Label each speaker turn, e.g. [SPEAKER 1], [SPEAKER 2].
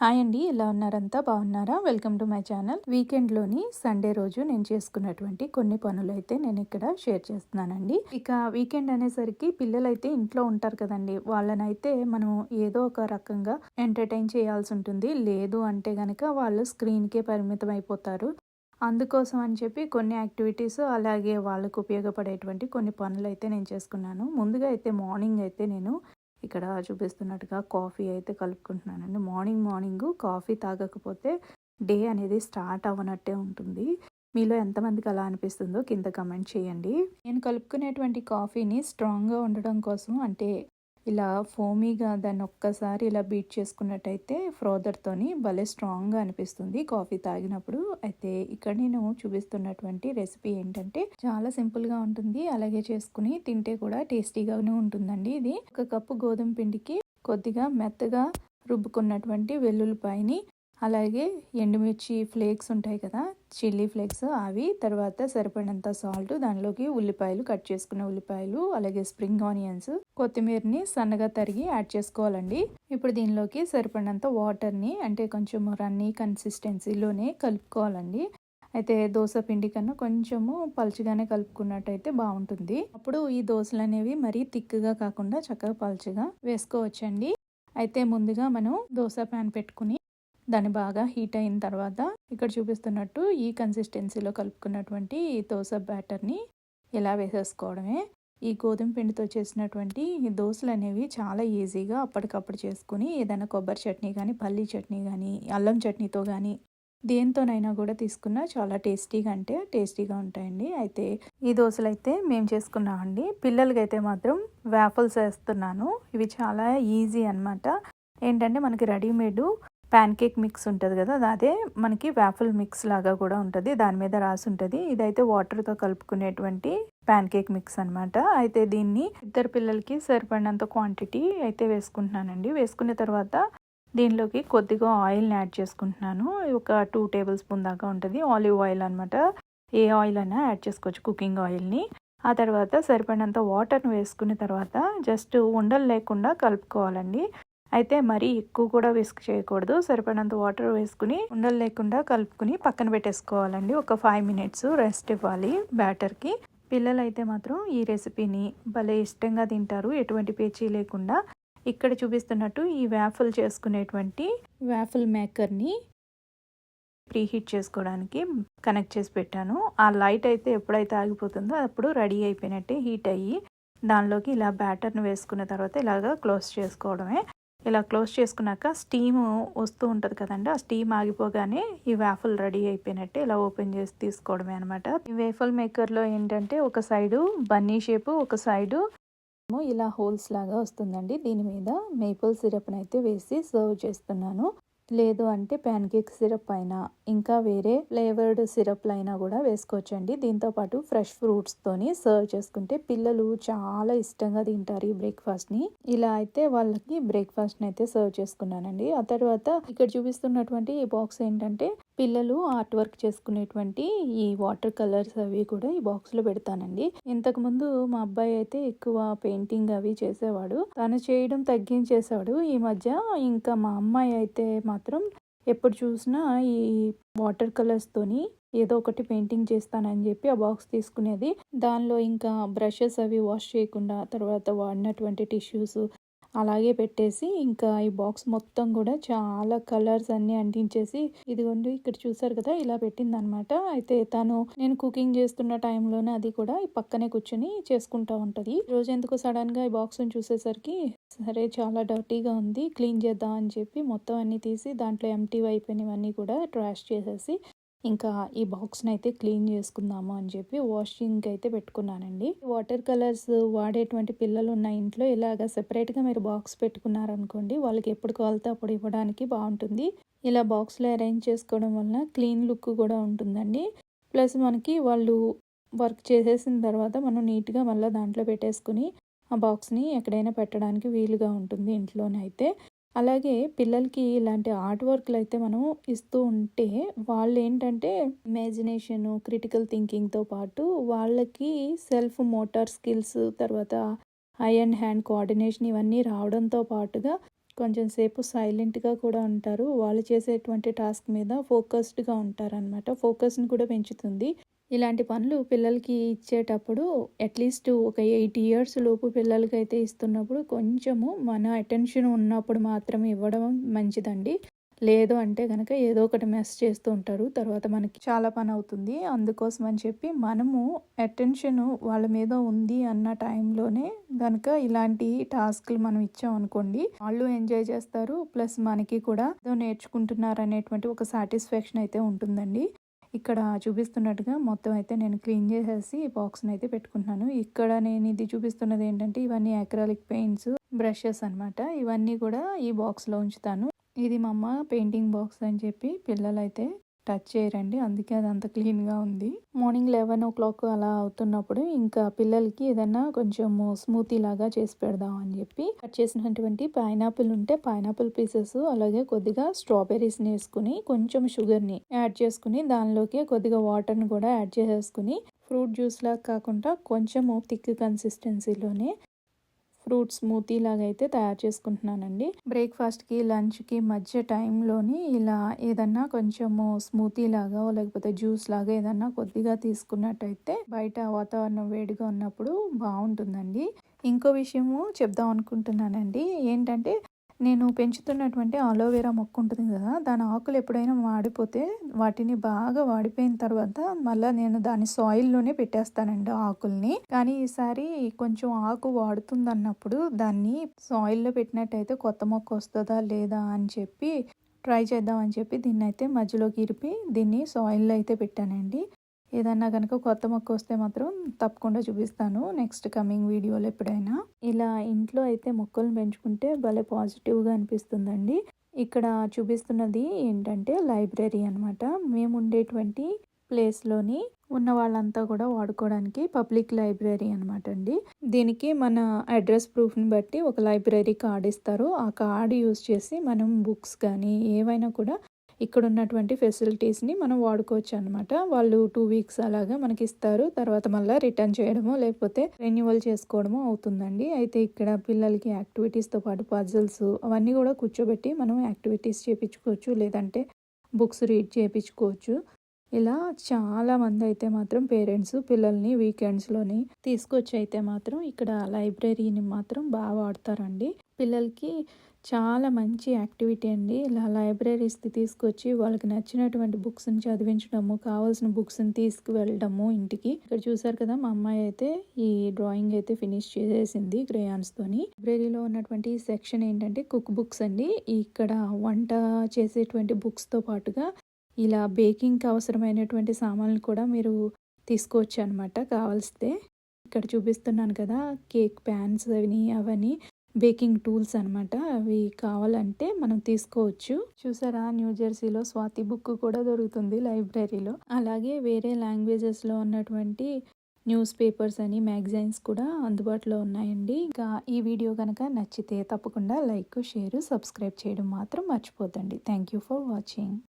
[SPEAKER 1] Hi అండి ఎలా ఉన్నారంతా? బాగున్నారా? Welcome to my channel. వీకెండ్లోని Sunday రోజు నేను చేసుకున్నటువంటి కొన్ని పనులు అయితే నేను ఇక్కడ షేర్ చేస్తున్నానండి. ఇక వీకెండ్ అనేసరికి పిల్లలు అయితే ఇంట్లో ఉంటారు కదండి. వాళ్ళనైతే మనం ఏదో ఒక రకంగా ఎంటర్టైన్ చేయాల్సి ఉంటుంది. లేదు అంటే గనక వాళ్ళు స్క్రీన్కే పరిమితం అయిపోతారు అందుకోసం అని చెప్పి కొన్ని యాక్టివిటీస్ అలాగే వాళ్ళకు ఉపయోగపడేటువంటి కొన్ని పనులు అయితే నేను చేసుకున్నాను. ముందుగా అయితే మార్నింగ్ అయితే నేను ఇక్కడ చూపిస్తున్నట్టుగా కాఫీ అయితే కలుపుకుంటున్నానండి. మార్నింగ్ మార్నింగ్ కాఫీ తాగకపోతే డే అనేది స్టార్ట్ అవ్వనట్టే ఉంటుంది. మీలో ఎంతమందికి అలా అనిపిస్తుందో కింద కమెంట్ చేయండి. నేను కలుపుకునేటువంటి కాఫీని స్ట్రాంగ్గా ఉండడం కోసం అంటే ఇలా ఫోమీగా దాన్ని ఒక్కసారి ఇలా బీట్ చేసుకున్నట్టయితే ఫ్రోదర్తోని భలే స్ట్రాంగ్గా అనిపిస్తుంది కాఫీ తాగినప్పుడు. అయితే ఇక్కడ నేను చూపిస్తున్నటువంటి రెసిపీ ఏంటంటే చాలా సింపుల్గా ఉంటుంది. అలాగే చేసుకుని తింటే కూడా టేస్టీగానే ఉంటుందండి ఇది. ఒక కప్పు గోధుమ పిండికి కొద్దిగా మెత్తగా రుబ్బుకున్నటువంటి వెల్లుల్లిపాయని అలాగే ఎండుమిర్చి ఫ్లేక్స్ ఉంటాయి కదా చిల్లీ ఫ్లేక్స్ అవి తర్వాత సరిపడినంత సాల్ట్ దానిలోకి ఉల్లిపాయలు కట్ చేసుకున్న ఉల్లిపాయలు అలాగే స్ప్రింగ్ ఆనియన్స్ కొత్తిమీరని సన్నగా తరిగి యాడ్ చేసుకోవాలండి. ఇప్పుడు దీనిలోకి సరిపడినంత వాటర్ని అంటే కొంచెం రన్నీ కన్సిస్టెన్సీలోనే కలుపుకోవాలండి. అయితే దోశ పిండి కన్నా కొంచెము పలుచగానే కలుపుకున్నట్టయితే బాగుంటుంది. అప్పుడు ఈ దోశలు అనేవి మరీ థిక్గా కాకుండా చక్కగా పలుచగా వేసుకోవచ్చండి. అయితే ముందుగా మనం దోశ ప్యాన్ పెట్టుకుని దాన్ని బాగా హీట్ అయిన తర్వాత ఇక్కడ చూపిస్తున్నట్టు ఈ కన్సిస్టెన్సీలో కలుపుకున్నటువంటి దోశ బ్యాటర్ని ఇలా వేసేసుకోవడమే. ఈ గోధుమ పిండితో చేసినటువంటి దోశలు అనేవి చాలా ఈజీగా అప్పటికప్పుడు చేసుకుని ఏదైనా కొబ్బరి చట్నీ కానీ పల్లీ చట్నీ కానీ అల్లం చట్నీతో కానీ దేంతోనైనా కూడా తీసుకున్నా చాలా టేస్టీగా అంటే టేస్టీగా ఉంటాయండి. అయితే ఈ దోశలు అయితే మేము చేసుకున్నామండి. పిల్లలకి అయితే మాత్రం వేఫల్స్ వేస్తున్నాను. ఇవి చాలా ఈజీ అనమాట ఏంటంటే మనకి రెడీమేడ్ ప్యాన్ కేక్ మిక్స్ ఉంటుంది కదా అదే మనకి వ్యాఫుల్ మిక్స్ లాగా కూడా ఉంటుంది. దాని మీద రాసి ఉంటుంది. ఇదైతే వాటర్తో కలుపుకునేటువంటి ప్యాన్ కేక్ మిక్స్ అనమాట అయితే దీన్ని ఇద్దరు పిల్లలకి సరిపడినంత క్వాంటిటీ అయితే వేసుకుంటున్నానండి. వేసుకున్న తర్వాత దీనిలోకి కొద్దిగా ఆయిల్ని యాడ్ చేసుకుంటున్నాను. ఒక టూ టేబుల్ స్పూన్ దాకా ఉంటుంది. ఆలివ్ ఆయిల్ అనమాట ఏ ఆయిల్ అయినా యాడ్ చేసుకోవచ్చు కుకింగ్ ఆయిల్ని ఆ తర్వాత సరిపడినంత వాటర్ని వేసుకున్న తర్వాత జస్ట్ ఉండలు లేకుండా కలుపుకోవాలండి. అయితే మరీ ఎక్కువ కూడా విస్క్ చేయకూడదు. సరిపడినంత వాటర్ వేసుకుని ఉండలు లేకుండా కలుపుకుని పక్కన పెట్టేసుకోవాలండి. ఒక ఫైవ్ మినిట్స్ రెస్ట్ ఇవ్వాలి బ్యాటర్కి పిల్లలైతే మాత్రం ఈ రెసిపీని భలే ఇష్టంగా తింటారు. ఎటువంటి పేచీ లేకుండా. ఇక్కడ చూపిస్తున్నట్టు ఈ వ్యాఫుల్ చేసుకునేటువంటి వ్యాఫుల్ మేకర్ని ప్రీహీట్ చేసుకోవడానికి కనెక్ట్ చేసి పెట్టాను. ఆ లైట్ అయితే ఎప్పుడైతే ఆగిపోతుందో అప్పుడు రెడీ అయిపోయినట్టే హీట్ అయ్యి దానిలోకి ఇలా బ్యాటర్ని వేసుకున్న తర్వాత ఇలాగ క్లోజ్ చేసుకోవడమే. ఇలా క్లోజ్ చేసుకున్నాక స్టీమ్ వస్తూ ఉంటుంది కదండి ఆ స్టీమ్ ఆగిపోగానే ఈ వేఫల్ రెడీ అయిపోయినట్టే ఇలా ఓపెన్ చేసి తీసుకోవడమే అనమాట ఈ వేఫల్ మేకర్లో ఏంటంటే ఒక సైడు బన్నీ షేపు ఒక సైడు ఇలా హోల్స్ లాగా వస్తుందండి. దీని మీద మేపుల్ సిరప్ని అయితే వేసి సర్వ్ చేస్తున్నాను. లేదు అంటే ప్యాన్ కేక్ సిరప్ అయినా ఇంకా వేరే ఫ్లేవర్డ్ సిరప్లు అయినా కూడా వేసుకోవచ్చండి. దీంతో పాటు ఫ్రెష్ ఫ్రూట్స్తోని సర్వ్ చేసుకుంటే పిల్లలు చాలా ఇష్టంగా తింటారు ఈ బ్రేక్ఫాస్ట్ని. ఇలా అయితే వాళ్ళకి బ్రేక్ఫాస్ట్ని అయితే సర్వ్ చేసుకున్నానండి. ఆ తర్వాత ఇక్కడ చూపిస్తున్నటువంటి ఈ బాక్స్ ఏంటంటే పిల్లలు ఆర్ట్ వర్క్ చేసుకునేటువంటి ఈ వాటర్ కలర్స్ అవి కూడా ఈ బాక్స్లో పెడతానండి. ఇంతకు ముందు మా అబ్బాయి అయితే ఎక్కువ పెయింటింగ్ అవి చేసేవాడు. తను చేయడం తగ్గించేశాడు. ఈ మధ్య ఇంకా మా అమ్మాయి అయితే మాత్రం ఎప్పుడు చూసినా ఈ వాటర్ కలర్స్తోని ఏదో ఒకటి పెయింటింగ్ చేస్తానని చెప్పి ఆ బాక్స్ తీసుకునేది. దానిలో ఇంకా బ్రషెస్ అవి వాష్ చేయకుండా తర్వాత వాడినటువంటి టిష్యూస్ అలాగే పెట్టేసి ఇంకా ఈ బాక్స్ మొత్తం కూడా చాలా కలర్స్ అన్ని అంటించేసి ఇదిగోండి ఇక్కడ చూసారు కదా ఇలా పెట్టింది అనమాట అయితే తను నేను కుకింగ్ చేస్తున్న టైంలోనే అది కూడా ఈ పక్కనే కూర్చొని చేసుకుంటా ఉంటది. రోజు ఎందుకు సడన్గా ఈ బాక్స్ చూసేసరికి సరే చాలా డర్టీగా ఉంది క్లీన్ చేద్దాం అని చెప్పి మొత్తం అన్ని తీసి దాంట్లో ఎంటీ అయిపోయినవన్నీ కూడా ట్రాష్ చేసేసి ఇంకా ఈ బాక్స్ని అయితే క్లీన్ చేసుకుందాము అని చెప్పి వాషింగ్ అయితే పెట్టుకున్నానండి. వాటర్ కలర్స్ వాడేటువంటి పిల్లలు ఉన్న ఇంట్లో ఇలాగ సెపరేట్గా మీరు బాక్స్ పెట్టుకున్నారనుకోండి వాళ్ళకి ఎప్పుడు కావాలితే అప్పుడు ఇవ్వడానికి బాగుంటుంది. ఇలా బాక్స్లో అరేంజ్ చేసుకోవడం వలన క్లీన్ లుక్ కూడా ఉంటుందండి. ప్లస్ మనకి వాళ్ళు వర్క్ చేసేసిన తర్వాత మనం నీట్గా మళ్ళీ దాంట్లో పెట్టేసుకుని ఆ బాక్స్ని ఎక్కడైనా పెట్టడానికి వీలుగా ఉంటుంది ఇంట్లోనే అయితే అలాగే పిల్లలకి ఇలాంటి ఆర్ట్ వర్క్లు అయితే మనం ఇస్తూ ఉంటే వాళ్ళు ఏంటంటే ఇమాజినేషన్ క్రిటికల్ థింకింగ్తో పాటు వాళ్ళకి సెల్ఫ్ మోటార్ స్కిల్స్ తర్వాత ఐ అండ్ హ్యాండ్ కోఆర్డినేషన్ ఇవన్నీ రావడంతో పాటుగా కొంచెం సేపు సైలెంట్గా కూడా ఉంటారు. వాళ్ళు చేసేటువంటి టాస్క్ మీద ఫోకస్డ్గా ఉంటారనమాట ఫోకస్ని కూడా పెంచుతుంది. ఇలాంటి పనులు పిల్లలకి ఇచ్చేటప్పుడు అట్లీస్ట్ ఒక ఎయిట్ ఇయర్స్ లోపు పిల్లలకి అయితే ఇస్తున్నప్పుడు కొంచెము మన అటెన్షన్ ఉన్నప్పుడు మాత్రమే ఇవ్వడం మంచిదండి. లేదు అంటే కనుక ఏదో ఒకటి మెస్ చేస్తూ ఉంటారు. తర్వాత మనకి చాలా పని అవుతుంది. అందుకోసం అని చెప్పి మనము అటెన్షన్ వాళ్ళ మీద ఉంది అన్న టైంలోనే కనుక ఇలాంటి టాస్క్లు మనం ఇచ్చాం అనుకోండి వాళ్ళు ఎంజాయ్ చేస్తారు. ప్లస్ మనకి కూడా ఏదో నేర్చుకుంటున్నారు అనేటువంటి ఒక సాటిస్ఫాక్షన్ అయితే ఉంటుందండి. ఇక్కడ చూపిస్తున్నట్టుగా మొత్తం అయితే నేను క్లీన్ చేసేసి బాక్స్ని అయితే పెట్టుకుంటున్నాను. ఇక్కడ నేను ఇది చూపిస్తున్నది ఏంటంటే ఇవన్నీ అక్రాలిక్ పెయింట్స్ బ్రషెస్ అనమాట ఇవన్నీ కూడా ఈ బాక్స్లో ఉంచుతాను. ఇది మమ్మ పెయింటింగ్ బాక్స్ అని చెప్పి పిల్లలైతే టచ్ చేయరండి. అందుకే అది అంత క్లీన్గా ఉంది. మార్నింగ్ లెవెన్ ఓ క్లాక్ అలా అవుతున్నప్పుడు ఇంకా పిల్లలకి ఏదైనా కొంచెం స్మూతీ లాగా చేసి పెడదాం అని చెప్పి కట్ చేసినటువంటి పైనాపిల్ ఉంటే పైనాపిల్ పీసెస్ అలాగే కొద్దిగా స్ట్రాబెర్రీస్ వేసుకుని కొంచెం షుగర్ని యాడ్ చేసుకుని దానిలోకి కొద్దిగా వాటర్ని కూడా యాడ్ చేసేసుకుని ఫ్రూట్ జ్యూస్ లాగా కాకుండా కొంచెము థిక్ కన్సిస్టెన్సీలోనే ఫ్రూట్ స్మూతీ లాగా అయితే తయారు చేసుకుంటున్నానండి. బ్రేక్ఫాస్ట్కి లంచ్కి మధ్య టైంలోని ఇలా ఏదన్నా కొంచెము స్మూతీ లాగా లేకపోతే జ్యూస్ లాగా ఏదన్నా కొద్దిగా తీసుకున్నట్టయితే బయట వాతావరణం వేడిగా ఉన్నప్పుడు బాగుంటుందండి. ఇంకో విషయము చెప్దాం అనుకుంటున్నానండి. ఏంటంటే నేను పెంచుతున్నటువంటి అలోవెరా మొక్క ఉంటుంది కదా దాని ఆకులు ఎప్పుడైనా వాడిపోతే వాటిని బాగా వాడిపోయిన తర్వాత మళ్ళీ నేను దాని సాయిల్లోనే పెట్టేస్తానండి ఆకుల్ని. కానీ ఈసారి కొంచెం ఆకు వాడుతుంది అన్నప్పుడు దాన్ని సాయిల్లో పెట్టినట్టయితే కొత్త మొక్క వస్తుందా లేదా అని చెప్పి ట్రై చేద్దామని చెప్పి దీన్ని అయితే మధ్యలోకి ఇరిపి దీన్ని సాయిల్లో అయితే పెట్టానండి. ఏదన్నా కనుక కొత్త మొక్క వస్తే మాత్రం తప్పకుండా చూపిస్తాను నెక్స్ట్ కమింగ్ వీడియోలో ఎప్పుడైనా. ఇలా ఇంట్లో అయితే మొక్కలను పెంచుకుంటే భలే పాజిటివ్గా అనిపిస్తుందండి. ఇక్కడ చూపిస్తున్నది ఏంటంటే లైబ్రరీ అనమాట మేము ఉండేటువంటి ప్లేస్లోని ఉన్న వాళ్ళంతా కూడా వాడుకోవడానికి పబ్లిక్ లైబ్రరీ అనమాట అండి. దీనికి మన అడ్రస్ ప్రూఫ్ని బట్టి ఒక లైబ్రరీ కార్డ్ ఇస్తారు. ఆ కార్డు యూస్ చేసి మనం బుక్స్ కానీ ఏవైనా కూడా ఇక్కడ ఉన్నటువంటి ఫెసిలిటీస్ని మనం వాడుకోవచ్చు అనమాట వాళ్ళు టూ వీక్స్ అలాగా మనకి ఇస్తారు. తర్వాత మళ్ళీ రిటర్న్ చేయడమో లేకపోతే రెన్యువల్ చేసుకోవడమో అవుతుందండి. అయితే ఇక్కడ పిల్లలకి యాక్టివిటీస్తో పాటు పజిల్స్ అవన్నీ కూడా కూర్చోబెట్టి మనం యాక్టివిటీస్ చేయించుకోవచ్చు లేదంటే బుక్స్ రీడ్ చేయించుకోవచ్చు ఇలా చాలా మంది అయితే మాత్రం పేరెంట్స్ పిల్లల్ని వీకెండ్స్లోని తీసుకొచ్చి అయితే మాత్రం ఇక్కడ లైబ్రరీని మాత్రం బాగా వాడతారండి. పిల్లలకి చాలా మంచి యాక్టివిటీ అండి. ఇలా లైబ్రరీస్కి తీసుకొచ్చి వాళ్ళకి నచ్చినటువంటి బుక్స్ని చదివించడము కావాల్సిన బుక్స్ని తీసుకువెళ్ళడము ఇంటికి. ఇక్కడ చూసారు కదా మా అమ్మాయి అయితే ఈ డ్రాయింగ్ అయితే ఫినిష్ చేసేసింది క్రేయాన్స్తోని లైబ్రరీలో ఉన్నటువంటి సెక్షన్ ఏంటంటే కుక్ బుక్స్ అండి. ఇక్కడ వంట చేసేటువంటి బుక్స్తో పాటుగా ఇలా బేకింగ్కి అవసరమైనటువంటి సామాన్లు కూడా మీరు తీసుకోవచ్చు అనమాట కావాల్సితే. ఇక్కడ చూపిస్తున్నాను కదా కేక్ ప్యాన్స్ అవని అవన్నీ బేకింగ్ టూల్స్ అనమాట అవి కావాలంటే మనం తీసుకోవచ్చు. చూసారా? న్యూ జెర్సీలో స్వాతి బుక్ కూడా దొరుకుతుంది లైబ్రరీలో. అలాగే వేరే లాంగ్వేజెస్లో ఉన్నటువంటి న్యూస్ పేపర్స్ అని మ్యాగజైన్స్ కూడా అందుబాటులో ఉన్నాయండి. ఇంకా ఈ వీడియో కనుక నచ్చితే తప్పకుండా లైక్ షేర్ సబ్స్క్రైబ్ చేయడం మాత్రం మర్చిపోతండి థ్యాంక్ యూ ఫర్ వాచింగ్.